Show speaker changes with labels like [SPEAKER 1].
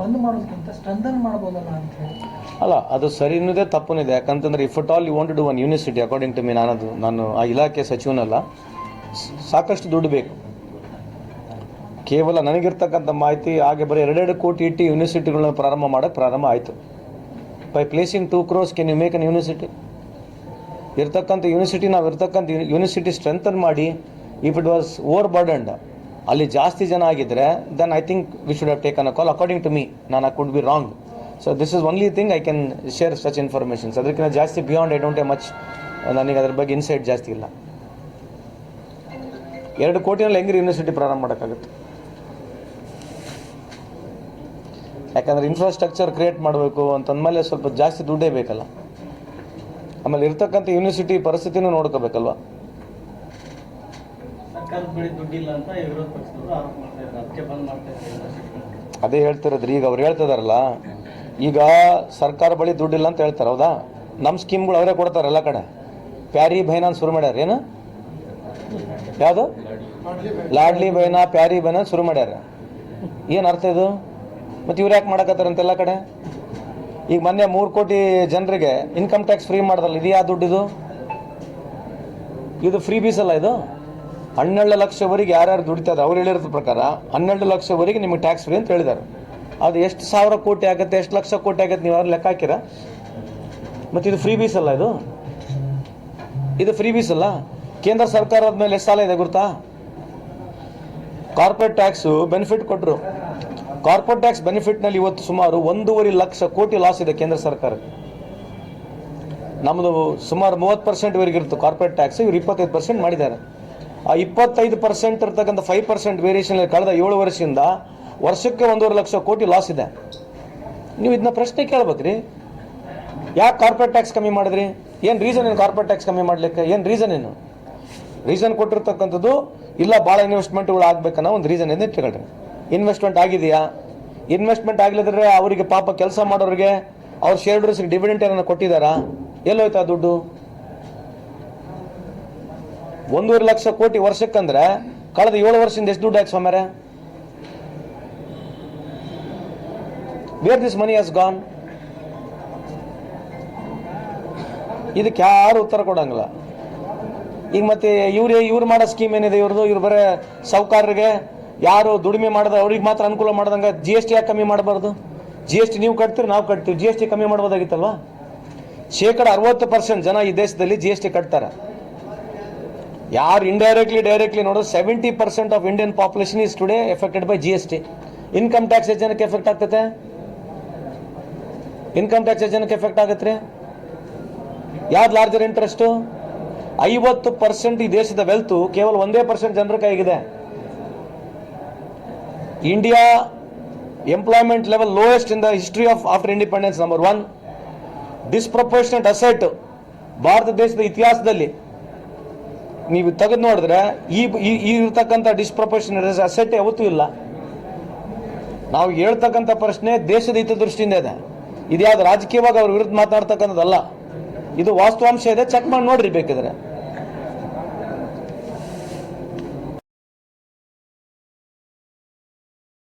[SPEAKER 1] ಬಂದ್ ಮಾಡೋದಕ್ಕಿಂತ ಸ್ಟ್ರೆಂಥನ್ ಅಂತ
[SPEAKER 2] ಅಲ್ಲ, ಅದು ಸರಿನೂ ತಪ್ಪನಿದೆ. ಯಾಕಂತಂದ್ರೆ if at all you want do one university according to me ನಾನದು, ನಾನು ಆ ಇಲಾಖೆ ಸಚಿವನಲ್ಲ ಸಾಕಷ್ಟು ದುಡ್ಡು ಬೇಕು. ಕೇವಲ ನನಗಿರ್ತಕ್ಕಂಥ ಮಾಹಿತಿ, ಹಾಗೆ ಬರೀ ಎರಡೆರಡು ಕೋಟಿ ಇಟ್ಟು ಯೂನಿವರ್ಸಿಟಿಗಳನ್ನ ಪ್ರಾರಂಭ ಮಾಡೋಕ್ಕೆ ಪ್ರಾರಂಭ ಆಯಿತು. By placing two cross can you make an university ಇರ್ತಕ್ಕಂಥ ಯೂನಿವರ್ಸಿಟಿ ನಾವು ಇರ್ತಕ್ಕಂಥ ಯೂನಿವರ್ಸಿಟಿ ಸ್ಟ್ರೆಂಥನ್ ಮಾಡಿ if it was overburdened ಅಲ್ಲಿ ಜಾಸ್ತಿ ಜನ ಆಗಿದ್ರೆ then I think we should have taken a call according to me ನಾನು I could be wrong so this is only thing I can share such informations ಅದಕ್ಕಿಂತ ಜಾಸ್ತಿ beyond I don't a much ನನಗೆ ಅದ್ರ ಬಗ್ಗೆ insight ಜಾಸ್ತಿ ಇಲ್ಲ. ಎರಡು ಕೋಟಿನಲ್ಲಿ ಹೆಂಗ್ರಿ ಯೂನಿವರ್ಸಿಟಿ ಪ್ರಾರಂಭ ಮಾಡೋಕ್ಕಾಗುತ್ತೆ? ಯಾಕಂದ್ರೆ ಇನ್ಫ್ರಾಸ್ಟ್ರಕ್ಚರ್ ಕ್ರಿಯೇಟ್ ಮಾಡಬೇಕು ಅಂತಂದಮೇಲೆ ಸ್ವಲ್ಪ ಜಾಸ್ತಿ ದುಡ್ಡೇ ಬೇಕಲ್ಲ. ಆಮೇಲೆ ಇರ್ತಕ್ಕಂಥ ಯೂನಿವರ್ಸಿಟಿ ಪರಿಸ್ಥಿತಿನೂ ನೋಡ್ಕೋಬೇಕಲ್ವಾ?
[SPEAKER 3] ಸರ್ಕಾರದ ಬಳಿ ದುಡ್ಡಿಲ್ಲ ಅಂತ ವಿರೋಧ ಪಕ್ಷದವರು ಆರೋಪ ಮಾಡ್ತಾ ಅದಕ್ಕೆ ಬಂದ್ ಮಾಡ್ತಾ
[SPEAKER 2] ಅದೇ ಹೇಳ್ತಿರೋದ್ರಿ, ಈಗ ಅವ್ರು ಹೇಳ್ತಿದಾರಲ್ಲ, ಈಗ ಸರ್ಕಾರ ಬಳಿ ದುಡ್ಡಿಲ್ಲ ಅಂತ ಹೇಳ್ತಾರೆ, ಹೌದಾ? ನಮ್ಮ ಸ್ಕೀಮ್ಗಳು ಅವರೇ ಕೊಡ್ತಾರೆ ಎಲ್ಲ ಕಡೆ. ಪ್ಯಾರಿ ಬೈನಾನ್ ಶುರು ಮಾಡ್ಯಾರ, ಏನು? ಯಾವುದು? ಲಾಡ್ಲಿ ಬೈನಾ, ಪ್ಯಾರಿ ಬೈನಾ ಶುರು ಮಾಡ್ಯಾರ. ಏನು ಅರ್ಥ ಇದು? ಮತ್ತು ಇವ್ರು ಯಾಕೆ ಮಾಡಕತ್ತಾರ ಎಲ್ಲ ಕಡೆ? ಈಗ ಮೊನ್ನೆ ಮೂರು ಕೋಟಿ ಜನರಿಗೆ ಇನ್ಕಮ್ ಟ್ಯಾಕ್ಸ್ ಫ್ರೀ ಮಾಡ್ದಲ್ಲ ಇದು ಯಾವ ದುಡ್ಡಿದು ಇದು ಫ್ರೀ ಬೀಸ್ ಅಲ್ಲ ಇದು? ಹನ್ನೆರಡು ಲಕ್ಷವರೆಗೆ ಯಾರ್ಯಾರು ದುಡಿತಾರೆ ಅವ್ರು ಹೇಳಿರೋದ್ರ ಪ್ರಕಾರ ಹನ್ನೆರಡು ಲಕ್ಷವರೆಗೆ ನಿಮಗೆ ಟ್ಯಾಕ್ಸ್ ಫ್ರೀ ಅಂತ ಹೇಳಿದ್ದಾರೆ. ಅದು ಎಷ್ಟು ಸಾವಿರ ಕೋಟಿ ಆಗುತ್ತೆ, ಎಷ್ಟು ಲಕ್ಷ ಕೋಟಿ ಆಗುತ್ತೆ ನೀವು ಯಾರು ಲೆಕ್ಕ ಹಾಕಿರ? ಮತ್ತು ಇದು ಫ್ರೀ ಬೀಸ್ ಅಲ್ಲ ಇದು? ಇದು ಫ್ರೀ ಬೀಸ್ ಅಲ್ಲ? ಕೇಂದ್ರ ಸರ್ಕಾರದ ಮೇಲೆ ಎಷ್ಟು ಸಾಲ ಇದೆ ಗೊತ್ತಾ ಕಾರ್ಪೊರೇಟ್ ಟ್ಯಾಕ್ಸು ಬೆನಿಫಿಟ್ ಕೊಟ್ಟರು ಕಾರ್ಪೊರೇಟ್ ಟ್ಯಾಕ್ಸ್ ಬೆನಿಫಿಟ್ನಲ್ಲಿ ಇವತ್ತು ಸುಮಾರು ಒಂದೂವರೆ ಲಕ್ಷ ಕೋಟಿ ಲಾಸ್ ಇದೆ ಕೇಂದ್ರ ಸರ್ಕಾರಕ್ಕೆ. ನಮ್ಮದು ಸುಮಾರು ಮೂವತ್ತು ಪರ್ಸೆಂಟ್ವರೆಗೆ ಇರುತ್ತೆ ಕಾರ್ಪೊರೇಟ್ ಟ್ಯಾಕ್ಸ್ ಇವ್ರು ಇಪ್ಪತ್ತೈದು ಪರ್ಸೆಂಟ್ ಮಾಡಿದ್ದಾರೆ. ಆ ಇಪ್ಪತ್ತೈದು ಪರ್ಸೆಂಟ್ ಇರ್ತಕ್ಕಂಥ ಫೈವ್ ಪರ್ಸೆಂಟ್ ವೇರಿಯೇಷನ್ ಕಳೆದ ಏಳು ವರ್ಷದಿಂದ ವರ್ಷಕ್ಕೆ ಒಂದೂವರೆ ಲಕ್ಷ ಕೋಟಿ ಲಾಸ್ ಇದೆ. ನೀವು ಇದನ್ನ ಪ್ರಶ್ನೆ ಕೇಳ್ಬೇಕ್ರಿ. ಯಾಕೆ ಕಾರ್ಪೊರೇಟ್ ಟ್ಯಾಕ್ಸ್ ಕಮ್ಮಿ ಮಾಡಿದ್ರಿ? ಏನು ರೀಸನ್ ಏನು ಕಾರ್ಪೊರೇಟ್ ಟ್ಯಾಕ್ಸ್ ಕಮ್ಮಿ ಮಾಡ್ಲಿಕ್ಕೆ? ಏನು ರೀಸನ್ ಏನು? ರೀಸನ್ ಕೊಟ್ಟಿರ್ತಕ್ಕಂಥದ್ದು ಇಲ್ಲ ಭಾಳ ಇನ್ವೆಸ್ಟ್ಮೆಂಟ್ಗಳು ಆಗ್ಬೇಕನ್ನೋ ಒಂದು ರೀಸನ್ ಇದೆ ಇಟ್ಕೊಳ್ರಿ ಇನ್ವೆಸ್ಟ್ಮೆಂಟ್ ಆಗಿದೆಯಾ? ಇನ್ವೆಸ್ಟ್ಮೆಂಟ್ ಆಗ್ಲಿದ್ರೆ ಅವರಿಗೆ ಪಾಪ ಕೆಲಸ ಮಾಡೋರಿಗೆ ಅವ್ರ ಶೇರ್ಡರ್ಸ್ಗೆ ಡಿವಿಡೆಂಟ್ ಏನಾರ ಕೊಟ್ಟಿದ್ದಾರಾ ಎಲ್ಲೋಯ್ತಾ ದುಡ್ಡು? ಒಂದೂವರೆ ಲಕ್ಷ ಕೋಟಿ ವರ್ಷಕ್ಕಂದ್ರೆ ಕಳೆದ ಏಳು ವರ್ಷದಿಂದ ಎಷ್ಟು ದುಡ್ಡು ಹಾಕಿ ಸ್ವಾಮ್ಯಾರ? Where this money has gone ಇದಕ್ಕೆ ಯಾರು ಉತ್ತರ ಕೊಡಂಗಿಲ್ಲ. ಈಗ ಮತ್ತೆ ಇವ್ರೇ, ಇವ್ರು ಮಾಡೋ ಸ್ಕೀಮ್ ಏನಿದೆ ಇವ್ರದ್ದು ಇವ್ರು ಬರೇ ಸಾಹುಕಾರರಿಗೆ ಯಾರು ದುಡಿಮೆ ಮಾಡದ ಅವ್ರಿಗೆ ಮಾತ್ರ ಅನುಕೂಲ ಮಾಡ್ದಂಗೆ ಜಿ ಎಸ್ ಟಿ ಯಾಕೆ ಕಮ್ಮಿ ಮಾಡಬಾರ್ದು? ಜಿ ಎಸ್ ಟಿ ನೀವು ಕಟ್ತೀರಿ, ನಾವು ಕಟ್ತೀವಿ. ಜಿ ಎಸ್ ಟಿ ಕಮ್ಮಿ ಮಾಡ್ಬೋದಾಗಿತ್ತಲ್ವಾ? ಶೇಕಡ ಅರವತ್ತು ಪರ್ಸೆಂಟ್ ಜನ ಈ ದೇಶದಲ್ಲಿ ಜಿ ಎಸ್ ಟಿ ಕಟ್ತಾರೆ. ಯಾರು ಇಂಡೈರೆಕ್ಟ್ಲಿ ಡೈರೆಕ್ಟ್ಲಿ ನೋಡೋದು seventy percent of Indian population is today affected by G S T income tax ಜನಕ್ಕೆ ಎಫೆಕ್ಟ್ ಆಗ್ತೈತೆ? ಇನ್ಕಮ್ ಟ್ಯಾಕ್ಸ್ ಜನಕ್ಕೆ ಎಫೆಕ್ಟ್ ಆಗತ್ತೆ ರೀ ಯಾವ್ದು ಲಾರ್ಜರ್ ಇಂಟ್ರೆಸ್ಟು ಐವತ್ತು ಪರ್ಸೆಂಟ್ ಈ ದೇಶದ ವೆಲ್ತು ಕೇವಲ ಒಂದೇ ಪರ್ಸೆಂಟ್ ಜನರ ಕೈಗಿದೆ India employment level lowest in the history of after independence number one disproportionate asset Bharat ದೇಶದ ಇತಿಹಾಸದಲ್ಲಿ ನೀವು ತೆಗೆದು ನೋಡಿದ್ರೆ ಈ ಈ- ಇರ್ತಕ್ಕಂಥ ಡಿಸ್ಪ್ರಪೋರ್ಷನೆಟ್ ಅಸೆಟ್ ಯಾವತ್ತೂ ಇಲ್ಲ. ನಾವು ಹೇಳ್ತಕ್ಕಂಥ ಪ್ರಶ್ನೆ ದೇಶದ ಹಿತದೃಷ್ಟಿಯಿಂದ ಇದೆ. ಇದ್ಯಾವ್ದು ರಾಜಕೀಯವಾಗಿ ಅವ್ರ ವಿರುದ್ಧ ಮಾತಾಡ್ತಕ್ಕಂಥದ್ದಲ್ಲ. ಇದು ವಾಸ್ತವಾಂಶ ಇದೆ ಚೆಕ್ ಮಾಡಿ ನೋಡ್ರಿ ಬೇಕಿದ್ರೆ.